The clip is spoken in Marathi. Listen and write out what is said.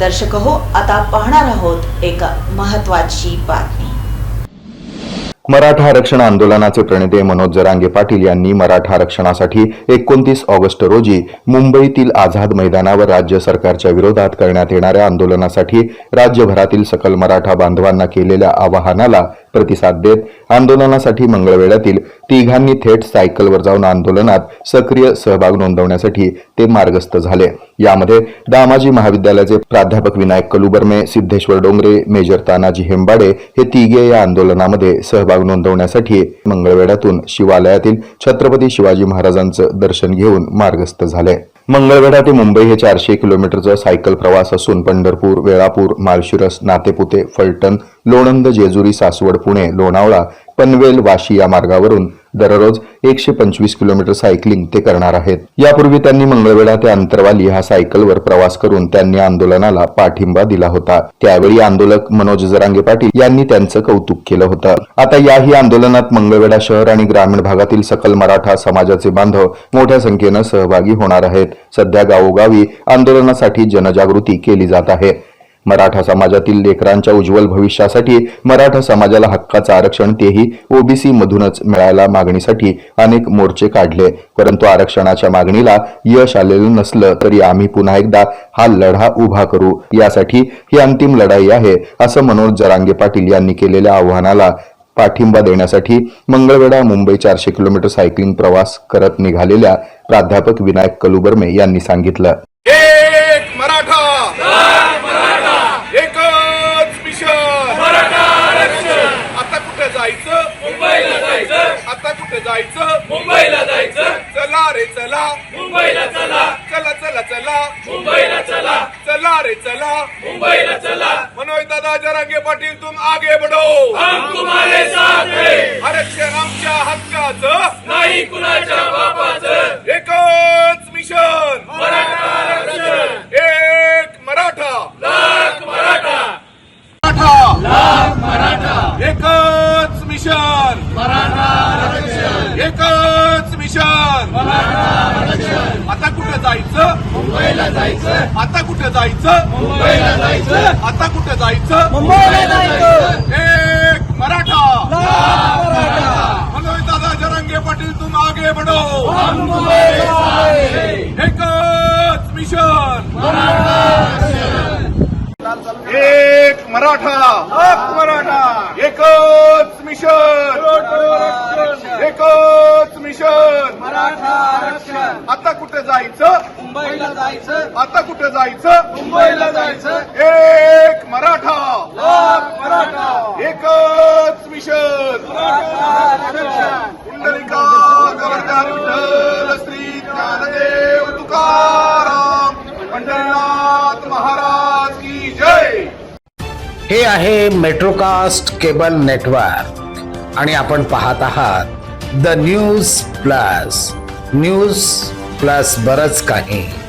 दर्शक हो आता पाहणार आहोत एक महत्वाची बातमी. मराठा आरक्षण आंदोलनाचे प्रणेते मनोज जरांगे पाटील यांनी मराठा आरक्षणासाठी एकोणतीस ऑगस्ट रोजी मुंबईतील आझाद मैदानावर राज्य सरकारच्या विरोधात करण्यात येणाऱ्या आंदोलनासाठी राज्यभरातील सकल मराठा बांधवांना केलेल्या आवाहनाला प्रतिसाद देत आंदोलनासाठी मंगळवेढ्यातील तिघांनी थेट सायकलवर जाऊन आंदोलनात सक्रिय सहभाग नोंदवण्यासाठी ते मार्गस्थ झाले. यामध्ये दामाजी महाविद्यालयाचे प्राध्यापक विनायक कलुबर्मे सिद्धेश्वर डोंगरे मेजर तानाजी हेंबाडे हे तिघे या आंदोलनामध्ये सहभाग नोंदवण्यासाठी मंगळवेढ्यातून शिवालयातील छत्रपती शिवाजी महाराजांचं दर्शन घेऊन मार्गस्थ झाले. मंगळवेढा ते मुंबई हे चारशे किलोमीटरचा सायकल प्रवास असून पंढरपूर वेळापूर माळशिरस नातेपुते फलटण लोणंद जेजुरी सासवड पुणे लोणावळा पनवेल वाशी या मार्गावरून दररोज एकशे पंचवीस किलोमीटर सायकलिंग ते करणार आहेत. यापूर्वी त्यांनी मंगळवेढा ते अंतरवाली हा सायकलवर प्रवास करून त्यांनी आंदोलनाला पाठिंबा दिला होता. त्यावेळी आंदोलक मनोज जरांगे पाटील यांनी त्यांचं कौतुक केलं होतं. आता याही आंदोलनात मंगळवेढा शहर आणि ग्रामीण भागातील सकल मराठा समाजाचे बांधव मोठ्या संख्येनं सहभागी होणार आहेत. सध्या गावोगावी आंदोलनासाठी जनजागृती केली जात आहे. मराठा समाजातील लेकरांच्या उज्ज्वल भविष्यासाठी मराठा समाजाला हक्काचं आरक्षण तेही ओबीसी मधूनच मिळायला मागणीसाठी अनेक मोर्चे काढले. परंतु आरक्षणाच्या मागणीला यश आलेलं नसलं तरी आम्ही पुन्हा एकदा हा लढा उभा करू. यासाठी ही अंतिम लढाई आहे असं मनोज जरांगे पाटील यांनी केलेल्या आव्हानाला पाठिंबा देण्यासाठी मंगळवेढा मुंबई चारशे किलोमीटर सायकलिंग प्रवास करत निघालेल्या प्राध्यापक विनायक कलुबर्मे यांनी सांगितलं एक मराठा एकच मिशन आता कुठे जायचं मुंबईला जायचं. आता कुठे जायचं? मुंबईला जायचं. चला रे चला. मुंबईला चला. चला चला चला. मुंबईला चला. चला रे चला. मुंबईला चला. मनोज दादा जरांगे पाटील तुम आगे बढो. हम तुम्हारे साथ है. आरक्षण आमच्या हक्काचं. नाही कुणाच्या बापाचं एकच मिशन मराठा आरक्षण एक मराठा लाख मराठा मराठा लाख मराठा एकच मिशन मराठा आरक्षण मिशन. आरक्षण आता कुठे जायचं? मुंबईला जायचं. आता कुठे जायचं? मुंबईला जायचं. आता कुठे जायचं? मुंबईला जायचं. एक मराठा. मनोज दादा जरंगे पाटील तुम आगे बढो एकच मिशन. एक मराठा. मराठा. एकच मिशन एकच मिशन मराठा आरक्षण आता कुठे जायचं मुंबईला जायचं. आता कुठे जायचं? मुंबईला जायचं. एक मराठा. लाख मराठा. एकच मिशन. पुंडलिका गवर्धन विठ्ठल श्री ज्ञानदेव तुकाराम. पंढरीनाथ महाराज की जय. हे आहे मेट्रोकास्ट केबल नेटवर्क. आणि आपण पाहत आहात the news plus. News plus बरंच काही.